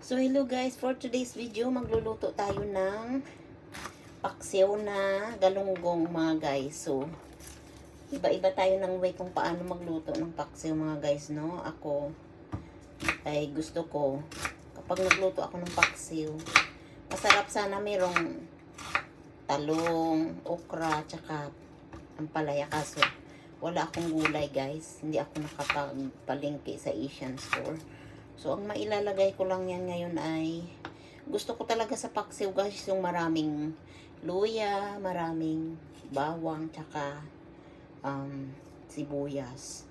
So hello guys, for today's video magluluto tayo ng paksiw na galunggong mga guys. So iba-iba tayo ng way kung paano magluto ng paksiw mga guys, no? Ako ay gusto ko kapag nagluto ako ng paksiw, masarap sana merong talong, okra, tsaka ampalaya kaso wala akong gulay guys. Hindi ako nakapagpalingki sa Asian store. So, ang mailalagay ko lang yan ngayon ay gusto ko talaga sa paksiw guys yung maraming luya, maraming bawang, tsaka um, sibuyas.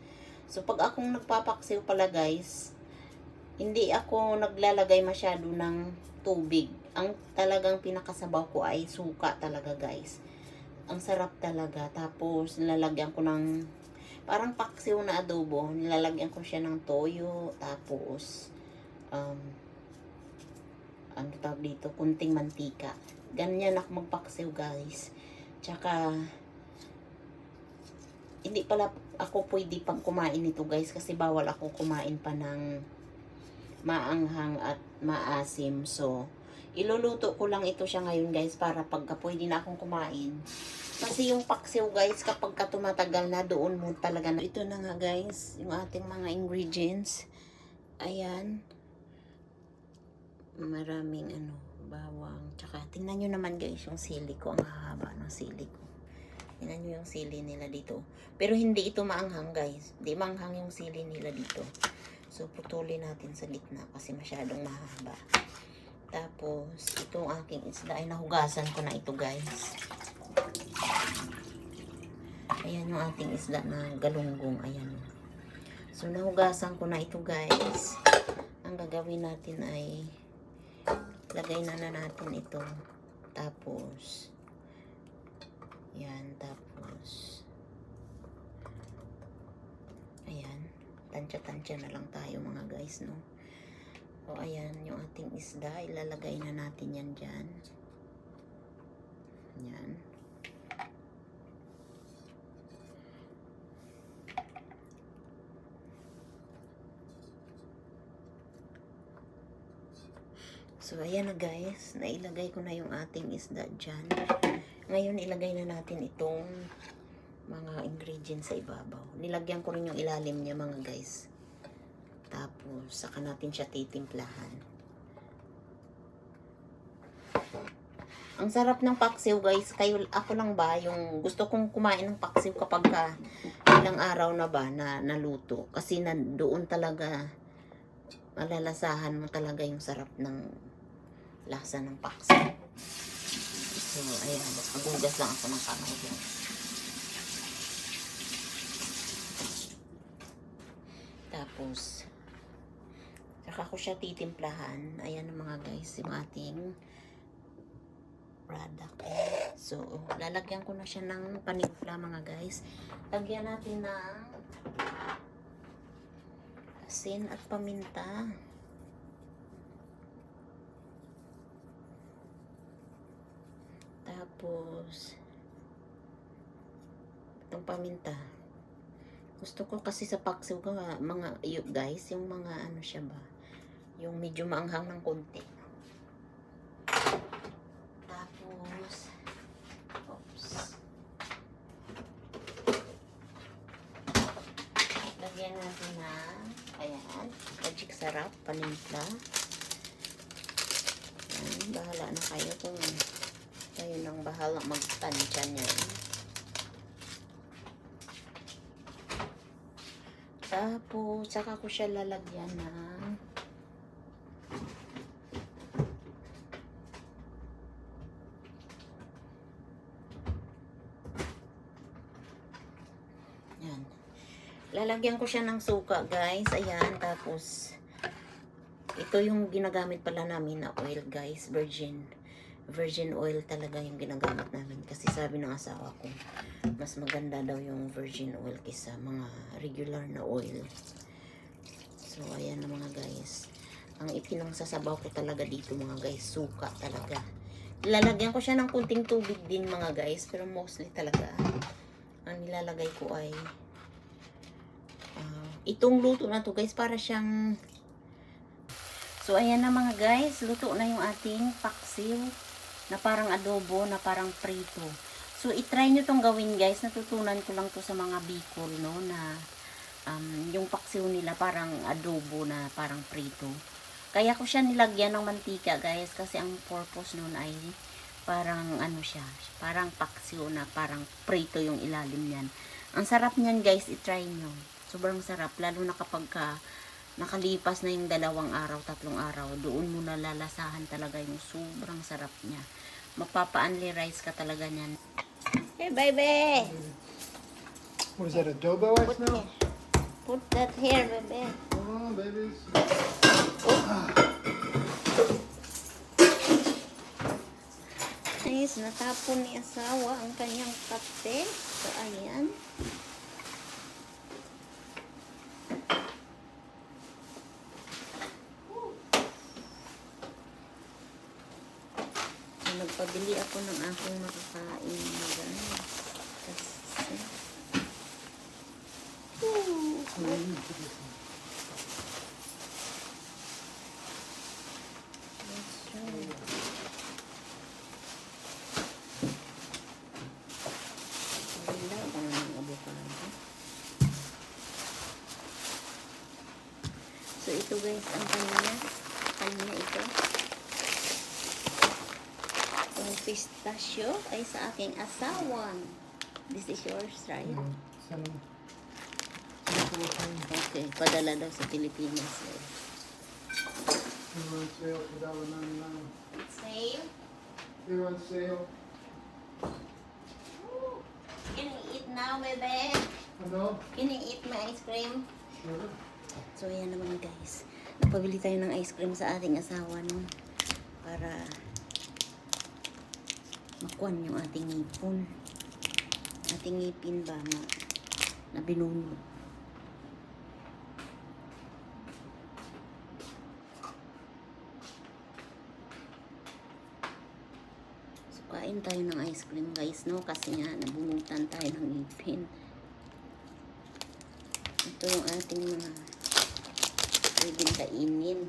So, pag akong nagpapaksiw pala guys, hindi ako naglalagay masyado ng tubig. Ang talagang pinakasabaw ko ay suka talaga guys. Ang sarap talaga. Tapos, nilalagyan ko ng parang paksiw na adobo. Nilalagyan ko siya ng toyo. Tapos, um, ano tawag dito? Kunting mantika. Ganyan ako magpaksiw guys. Tsaka, hindi pala ako pwede pang kumain nito guys kasi bawal ako kumain pa ng maanghang at maasim. So, iluluto ko lang ito siya ngayon guys para pagka pwede na akong kumain. Kasi yung paksiw guys, kapag ka tumatagal na doon mo talaga na. Ito na nga guys, yung ating mga ingredients. Ayan. Maraming ano, bawang. Tsaka tingnan nyo naman guys yung sili ko. Ang hahaba ng sili ko. Tingnan nyo yung sili nila dito. Pero hindi ito maanghang guys. Hindi maanghang yung sili nila dito. So putulin natin sa gitna kasi masyadong mahaba. Tapos, itong aking isda ay nahugasan ko na ito guys. Ayan yung ating isda na galunggong. Ayan. So, nahugasan ko na ito guys. Ang gagawin natin ay lagay na na natin ito. Tapos, yan. Tapos, ayan. Tansya-tansya na lang tayo mga guys, no? O, ayan, yung ating isda, ilalagay na natin yan dyan. Yan. So, ayan na guys. Nailagay ko na yung ating isda dyan. Ngayon, ilagay na natin itong mga ingredients sa ibabaw. Nilagyan ko rin yung ilalim niya mga guys. Tapos, saka natin siya titimplahan. Ang sarap ng paksiw guys. Kayo, ako lang ba yung gusto kong kumain ng paksiw kapag ka ilang araw na ba na naluto. Kasi na, doon talaga malalasahan mo talaga yung sarap ng lasa ng paksiw. So, ayan. Magugas lang ako ng kamay guys. Tapos, saka ko siya titimplahan. Ayan mga guys, yung ating product. So, lalagyan ko na siya ng panimpla mga guys. Lagyan natin ng asin at paminta. Tapos, itong paminta. Gusto ko kasi sa paksiw ko, mga, y- guys, yung mga ano siya ba, yung medyo maanghang ng konti. Tapos, oops. Lagyan natin na, ayan, magic sarap, panimpla. Ayan, bahala na kayo kung kayo nang bahala magtansya niyan. Tapos, saka ko siya lalagyan ng Yan. Lalagyan ko siya ng suka, guys. Ayan, tapos ito yung ginagamit pala namin na oil, guys. Virgin. Virgin oil talaga yung ginagamit namin. Kasi sabi ng asawa ko, mas maganda daw yung virgin oil kaysa mga regular na oil. So, ayan na mga guys. Ang ipinangsasabaw ko talaga dito mga guys, suka talaga. Lalagyan ko siya ng kunting tubig din mga guys, pero mostly talaga ang nilalagay ko ay itong luto na to guys, para siyang So, ayan na mga guys. Luto na yung ating paksiw na parang adobo, na parang prito. So, itry nyo tong gawin guys. Natutunan ko lang to sa mga Bicol, no, na um, yung paksiw nila parang adobo na parang prito. Kaya ko siya nilagyan ng mantika guys kasi ang purpose nun ay parang ano siya, parang paksiw na parang prito yung ilalim niyan. Ang sarap niyan guys, itry nyo. Sobrang sarap, lalo na kapag ka nakalipas na yung dalawang araw, tatlong araw, doon mo nalalasahan talaga yung sobrang sarap niya. Mapapa-unli rice ka talaga niyan. Hey baby! What is that, adobo I Put, smell? put that here baby. Come on, babies. Guys, natapon ni asawa ang kanyang kape. So, ayan. So, nagpabili ako ng aking makakain na gano'n. Kasi, Ooh, that's right. Wala ba ng avocado? So, ito guys, ang kanya. Kanya ito. Itong pistachio ay sa aking asawa. This is yours, right? Mm, them. Okay, padala daw sa Pilipinas. eh. Sale sale. Can you eat now, bebe? Ano? Can you eat my ice cream? Sure. So, ayan naman guys. Napabili tayo ng ice cream sa ating asawa, no? Para makuhan yung ating ngipon. Ating ngipin ba na, na binunod. Kain tayo ng ice cream guys, no? Kasi nga, nabunutan tayo ng ngipin. Ito yung ating mga pwedeng kainin.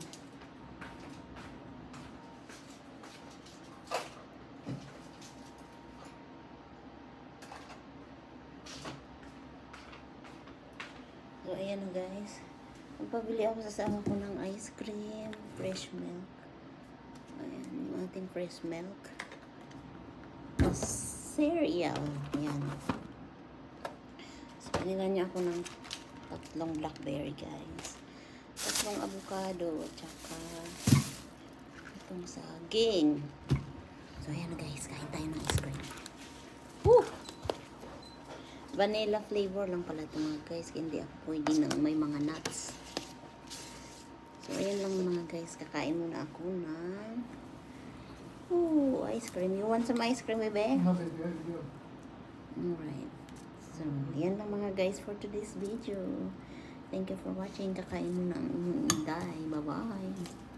So, ayan guys. Magpabili ako sa sama ko ng ice cream, fresh milk. Ayan, yung ating fresh milk. Cereal. Ayan. So, pinilan niya ako ng tatlong blackberry guys. Tatlong avocado. Tsaka itong saging. So, ayan guys. Kain tayo ng ice cream. Woo! Vanilla flavor lang pala ito mga guys. Hindi ako pwede ng may mga nuts. So, ayan lang mga guys. Kakain muna ako ng Ooh, ice cream. You want some ice cream, bebe? No, baby, how you doing? Alright. So, yan lang mga guys for today's video. Thank you for watching. Kakain mo inyong inday. Bye-bye.